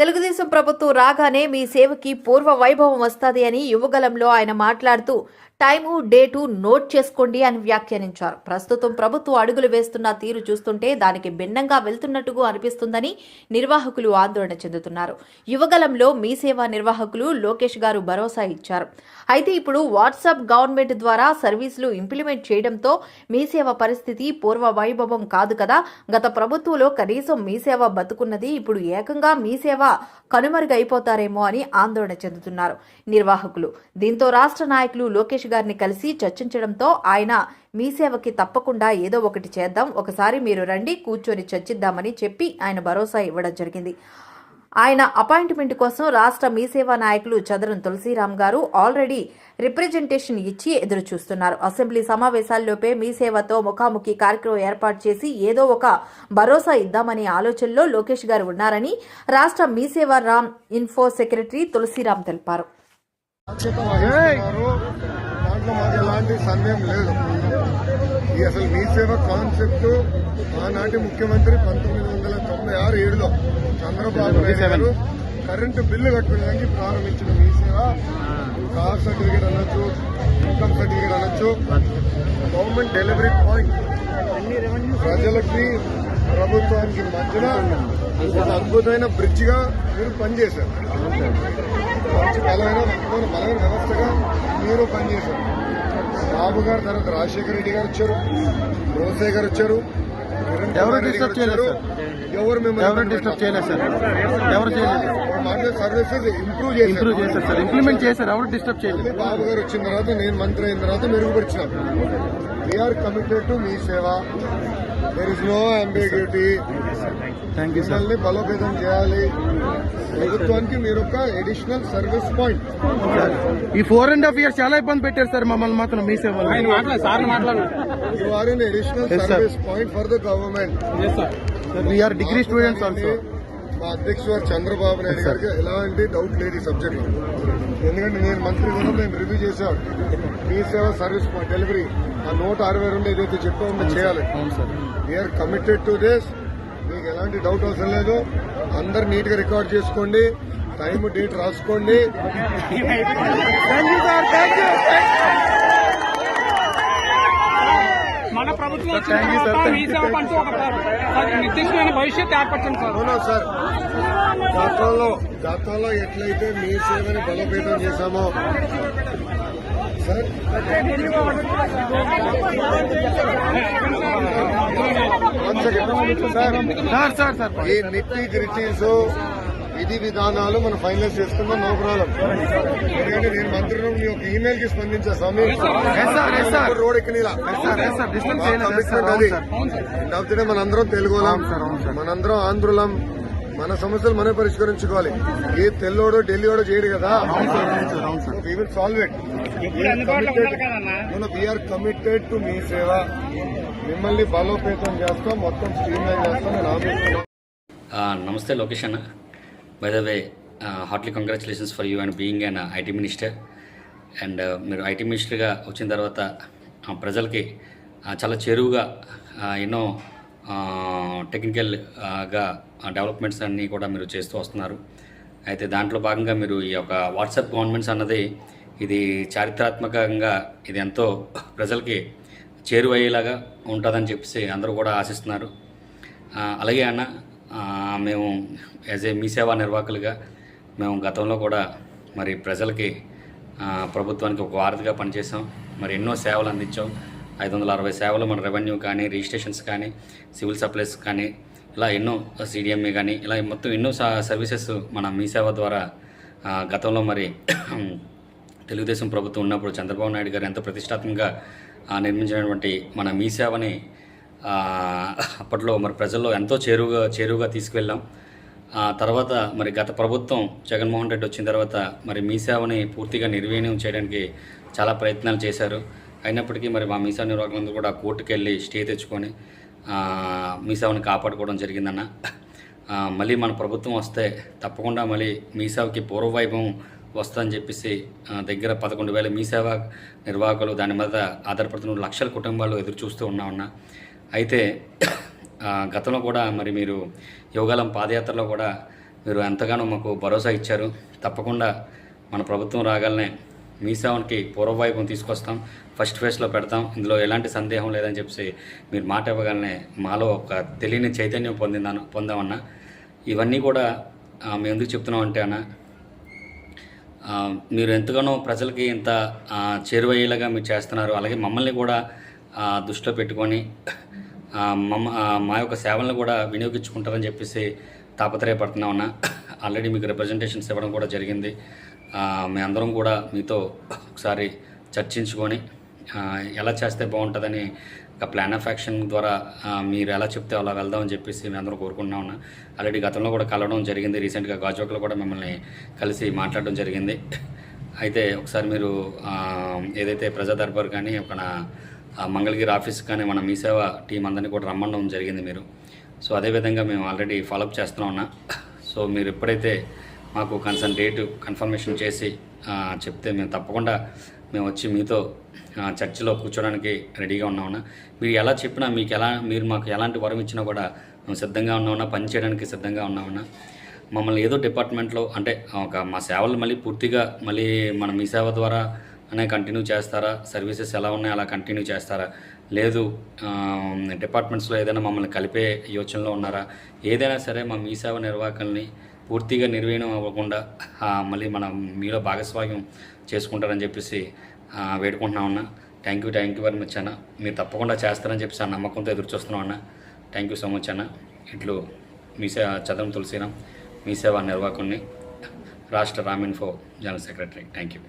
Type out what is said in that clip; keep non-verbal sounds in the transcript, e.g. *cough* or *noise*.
తెలుగుదేశం ప్రభుత్వం రాగానే మీ సేవకి పూర్వ వైభవం వస్తుంది అని యువగలంలో ఆయన మాట్లాడుతూ టైము డేటు నోట్ చేసుకోండి అని వ్యాఖ్యానించారు. ప్రస్తుతం ప్రభుత్వం అడుగులు వేస్తున్న తీరు చూస్తుంటే దానికి భిన్నంగా వెళ్తున్నట్టుగా అనిపిస్తుందని నిర్వాహకులు ఆందోళన చెందుతున్నారు. యువగలంలో మీ సేవా నిర్వాహకులు లోకేష్ గారు భరోసా ఇచ్చారు. అయితే ఇప్పుడు వాట్సాప్ గవర్నమెంట్ ద్వారా సర్వీసులు ఇంప్లిమెంట్ చేయడంతో మీ సేవ పరిస్థితి పూర్వ వైభవం కాదు కదా. గత ప్రభుత్వంలో కనీసం మీ సేవ బతుకున్నది ఇప్పుడు ఏకంగా మీ సేవ కనుమరుగైపోతారేమో అని ఆందోళన చెందుతున్నారు. నిర్వాహకులు దీంతో రాష్ట్ర నాయకులు లోకేష్ గారిని కలిసి చర్చించడంతో ఆయన మీ సేవకి తప్పకుండా ఏదో ఒకటి చేద్దాం ఒకసారి మీరు రండి కూర్చొని చర్చిద్దామని చెప్పి ఆయన భరోసా ఇవ్వడం జరిగింది. ఆయన అపాయింట్మెంట్ కోసం రాష్ట్ర మీసేవా నాయకులు చదరం తులసిరామ్ గారు ఆల్రెడీ రిప్రజెంటేషన్ ఇచ్చి ఎదురు చూస్తున్నారు అసెంబ్లీ సమావేశాల్లోపే మీసేవతో ముఖాముఖి కార్యక్రమం ఏర్పాటు చేసి ఏదో ఒక భరోసా ఇద్దామనే ఆలోచనలో లోకేష్ గారు ఉన్నారని రాష్ట్ర మీసేవ రామ్ ఇన్ఫో సెక్రటరీ తులసిరామ్ తెలిపారు. ఈ అసలు మీ సేవ కాన్సెప్ట్ ఆనాటి ముఖ్యమంత్రి పంతొమ్మిది వందల చంద్రబాబు నాయుడు కరెంటు బిల్లు కట్టుకోవడానికి ప్రారంభించిన మీ సేవ. కార్ సర్టిఫికేట్ అనొచ్చు ఇన్కమ్ సర్టిఫికేట్ అనొచ్చు. Government delivery point. ప్రజలకి ప్రభుత్వానికి మధ్యన ఒక అద్భుతమైన బ్రిడ్జ్గా మీరు పనిచేశారు. మంచి బలమైన బలమైన వ్యవస్థగా మీరు పనిచేశారు. బాబు గారు తర్వాత రాజశేఖర రెడ్డి గారు వచ్చారు. రోసే గారు వచ్చారు. ఎవరు disturb చేయలేదు వచ్చారు. ఎవరు ఎవరు డిస్టర్బ్ చేయలేదు సార్? ఎవరు చేయలేదు? మాట్లాడే సర్వీసెస్ ఇంప్రూవ్ చేశారు. ఇంప్రూవ్ చేశారు సార్. ఇంప్లిమెంట్ చేశారు. ఎవరు డిస్టర్బ్ చేయలేదు. బాబు గారు వచ్చిన తర్వాత నేను మంత్రి అయిన తర్వాత మెరుగుపరిచినాం we are committed to Mee Seva. There is no ambiguity thank you sir బలోపేతం చేయాలి. ప్రభుత్వానికి మీరు ఒక అడిషనల్ సర్వీస్ పాయింట్ ఈ ఫోర్ అండ్ హాఫ్ ఇయర్స్ చాలా ఇబ్బంది పెట్టారు సార్ మమ్మల్ని మాత్రం మీ సేవలో. You are an additional Yes, sir. Service point for the government we are degree students also మా అధ్యక్షుడు చంద్రబాబు నాయుడు గారికి ఎలాంటి డౌట్ లేదు ఈ సబ్జెక్ట్ ఎందుకంటే నేను మంత్రి కూడా మేము రివ్యూ చేశాం మీ సేవ సర్వీస్ పాయింట్ డెలివరీ ఆ నూట అరవై రెండు ఏదైతే చెప్పామో చేయాలి. అవును sir we are committed to this మీకు ఎలాంటి డౌట్ అవసరం లేదు. అందరు నీట్గా రికార్డ్ చేసుకోండి. టైం డేట్ రాసుకోండి. మన ప్రభుత్వం వచ్చిన. తర్వాత మీ సేవ పంటూ ఒక నిర్దిష్టమైన భవిష్యత్తు ఏర్పరచండి సార్. అవునా సార్. గతంలో గతంలో ఎట్లయితే మీ సేవని బలోపేతం చేశామో సార్. సార్ సార్ ఈ నిట్టి గ్రిటీస్ విధి విధానాలు మనం ఫైనలైజ్ చేసుకుందాం నో ప్రాబ్లం. ఎందుకంటే నేను మంత్రులు మీ ఒక ఈమెయిల్కి స్పందించా స్వామి రోడ్ ఎక్కనిలా? సార్ కాకపోతే మనందరం తెలుగులం అవును సార్, అవును సార్. మనందరం ఆంధ్రులం. మన సమస్యలు మనమే పరిష్కరించుకోవాలి. ఏ తెల్లోడో ఢిల్లీోడో చేయడు కదా. వీ విల్ సాల్వ్ ఇట్ మన we are committed to Mee Seva. మిమ్మల్ని బలోపేతం చేస్తాం. మొత్తం స్ట్రీమ్ లైన్ చేస్తాం నమస్తే లోకేష్ అన్న. By the way heartly congratulations for you and being an IT minister and మీరు ఐటీ మినిస్టర్గా వచ్చిన తర్వాత ప్రజలకి చాలా చేరువుగా ఎన్నో టెక్నికల్గా డెవలప్మెంట్స్ అన్నీ కూడా మీరు చేస్తూ వస్తున్నారు. అయితే దాంట్లో భాగంగా మీరు ఈ యొక్క వాట్సాప్ గవర్నమెంట్స్ అన్నది ఇది చారిత్రాత్మకంగా ఇది ఎంతో ప్రజలకి చేరువయ్యేలాగా ఉంటుందని చెప్పేసి అందరూ కూడా ఆశిస్తున్నారు. అలాగే అన్న మేము యాజ్ ఏ మీ సేవా నిర్వాహకులుగా మేము గతంలో కూడా మరి ప్రజలకి ప్రభుత్వానికి ఒక వారధిగా పనిచేసాం మరి ఎన్నో సేవలు అందించాం. ఐదు వందల అరవై సేవలు మన రెవెన్యూ కానీ రిజిస్ట్రేషన్స్ కానీ సివిల్ సప్లైస్ కానీ ఇలా ఎన్నో సిడిఎంఏ కానీ ఇలా మొత్తం ఎన్నో సా- సర్వీసెస్ మన మీ సేవ ద్వారా గతంలో మరి *clears throat* తెలుగుదేశం ప్రభుత్వం ఉన్నప్పుడు చంద్రబాబు నాయుడు గారు ఎంతో ప్రతిష్టాత్మకంగా నిర్మించినటువంటి మన మీ సేవని అప్పట్లో మరి ప్రజల్లో ఎంతో చేరువుగా చేరువుగా తీసుకువెళ్ళాం. ఆ తర్వాత మరి గత ప్రభుత్వం జగన్మోహన్ రెడ్డి వచ్చిన తర్వాత మరి మీ సేవని పూర్తిగా నిర్వీర్యం చేయడానికి చాలా ప్రయత్నాలు చేశారు. అయినప్పటికీ మరి మా మీసా నిర్వాహకులందరూ కూడా కోర్టుకు వెళ్ళి స్టే తెచ్చుకొని ఆ, మీ సేవని కాపాడుకోవడం జరిగిందన్న. మళ్ళీ మన ప్రభుత్వం వస్తే తప్పకుండా మళ్ళీ మీసావుకి పూర్వవైభవం వస్తుందని చెప్పేసి దగ్గర పదకొండు వేల మీ సేవ నిర్వాహకులు దాని మీద ఆధారపడుతున్న లక్షల కుటుంబాలు ఎదురు చూస్తూ ఉన్నా ఉన్నా అయితే గతంలో కూడా మరి మీరు యోగాలం పాదయాత్రలో కూడా మీరు ఎంతగానో మాకు భరోసా ఇచ్చారు. తప్పకుండా మన ప్రభుత్వం రాగానే మీ సేవకి పూర్వవైభవం తీసుకొస్తాం. ఫస్ట్ ఫేజ్లో పెడతాం. ఇందులో ఎలాంటి సందేహం లేదని చెప్పి మీరు మాట ఇవ్వగానే మాలో ఒక తెలియని చైతన్యం పొందిందాను పొందామన్నా. ఇవన్నీ కూడా మేము ఎందుకు చెప్తున్నాం అంటే అన్న మీరు ఎంతగానో ప్రజలకి ఇంత చేరువయ్యేలాగా మీరు చేస్తున్నారు. అలాగే మమ్మల్ని కూడా దృష్టిలో పెట్టుకొని మమ్మ మా యొక్క సేవలను కూడా వినియోగించుకుంటారని చెప్పేసి తాపత్రయపడుతున్నా ఉన్నా. ఆల్రెడీ మీకు రిప్రజెంటేషన్స్ ఇవ్వడం కూడా జరిగింది. మీ మేమందరం కూడా మీతో ఒకసారి చర్చించుకొని ఎలా చేస్తే బాగుంటుందని ఒక ప్లాన్ ఆఫ్ యాక్షన్ ద్వారా మీరు ఎలా చెప్తే అలా వెళ్దామని చెప్పేసి మేము అందరం కోరుకుంటున్నా ఉన్నా. ఆల్రెడీ గతంలో కూడా కలవడం జరిగింది. రీసెంట్గా గాజోక్లో కూడా మిమ్మల్ని కలిసి మాట్లాడడం జరిగింది. అయితే ఒకసారి మీరు ఏదైతే ప్రజా దర్బార్ కానీ ఒక నా మంగళగిరి ఆఫీస్ కానీ మన మీ సేవ టీం అందరినీ కూడా రమ్మడం జరిగింది మీరు. సో అదేవిధంగా మేము ఆల్రెడీ ఫాలోఅప్ చేస్తూనే ఉన్నా. సో మీరు ఎప్పుడైతే మాకు కన్సర్న్ డేటు కన్ఫర్మేషన్ చేసి చెప్తే మేము తప్పకుండా మేము వచ్చి మీతో చర్చిలో కూర్చోడానికి రెడీగా ఉన్నామన్నా మీరు ఎలా చెప్పినా మీకు ఎలా మీరు మాకు ఎలాంటి వరం ఇచ్చినా కూడా మేము సిద్ధంగా ఉన్నామన్నా పని చేయడానికి సిద్ధంగా ఉన్నామన్నా మమ్మల్ని ఏదో డిపార్ట్మెంట్లో అంటే ఒక మా సేవలు మళ్ళీ పూర్తిగా మళ్ళీ మన మీ సేవ ద్వారా అనే కంటిన్యూ చేస్తారా? సర్వీసెస్ ఎలా ఉన్నాయో? అలా కంటిన్యూ చేస్తారా? లేదు డిపార్ట్మెంట్స్లో ఏదైనా మమ్మల్ని కలిపే యోచనలో ఉన్నారా? ఏదైనా సరే మా మీ సేవ నిర్వాహకుల్ని పూర్తిగా నిర్వీణం అవ్వకుండా మళ్ళీ మనం మీలో భాగస్వామ్యం చేసుకుంటారని చెప్పేసి వేడుకుంటున్నా వేడుకుంటున్నాం అన్న. Thank you thank you very much అన్న. మీరు తప్పకుండా చేస్తారని చెప్పేసి ఆ నమ్మకంతో ఎదురు చూస్తున్నాం అన్న. థ్యాంక్ యూ సో మచ్ అన్న. ఇట్లు మీ సేవ చదరం తులసిరాం మీ సేవ నిర్వాహకుని రాష్ట్ర రామిన్ఫో జనరల్ సెక్రటరీ. Thank you